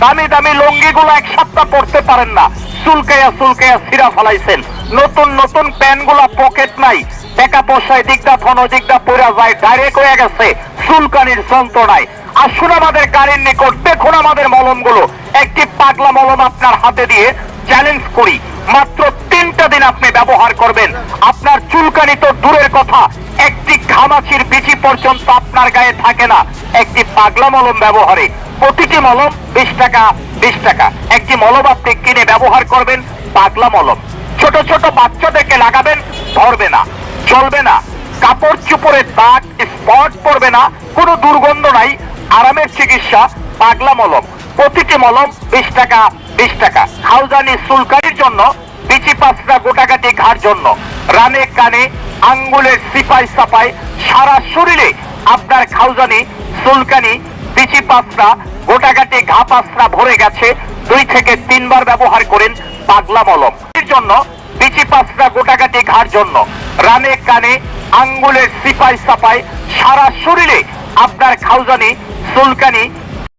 দামি দামি লুঙ্গিগুলো এক সপ্তাহ পরতে পারেন না। চুলকাইয়া চুলকাইয়া সিরা ফলাইছেন। নতুন নতুন প্যান্টগুলা পকেট নাই। টাকা পয়সায় দিকটা ফোন দিকটা পড়া যায় ডাইরেক্ট হয়ে গেছে চুলকানির যন্ত্রণায়। আসুন আমাদের গাড়ির নিকট, দেখুন আমাদের মলমগুলো। একটি পাগলা মলম আপনার হাতে দিয়ে চ্যালেঞ্জ করি। মাত্র তিনটা দিন আপনি ব্যবহার করবেন। আপনার চুলকানি তো দূরের কথা। একটি ঘামাচির বিচি পর্যন্ত আপনার গায়ে থাকে না। একটি পাগলা মলম ব্যবহারে। প্রতিটি মলম বিশ টাকা বিশ টাকা। একটি মলম আপনি কিনে ব্যবহার করবেন পাগলা মলম। ছোট ছোট বাচ্চাদেরকে লাগাবেন, ধরবে না, চলবে না। কাপড় চুপড়ের দাগ, স্পট পড়বে না, কোনো দুর্গন্ধ নাই, আরামের চিকিৎসা, পাগলা মলম। প্রতিটি মলম বিশ টাকা বিশ টাকা। হাউজানি সুলকারির জন্য বিচি পাঁচটা গোটাকাটি ঘাড় জন্য। রানে কানে, আঙ্গুলের সিপাই সাপাই সারা শরীরে আপনার খাউজানি সুলকানি বিচি পাঁচটা গোটাঘাটে ঘা পাঁচটা ভরে গেছে, দুই থেকে তিনবার ব্যবহার করেন পাগলা মলম। এর জন্য বিচি পাঁচটা গোটাঘাটে ঘার জন্য রানে কানে আঙ্গুলের সিপাই সাপাই সারা শরীরে আপনার খাউজানি সুলকানি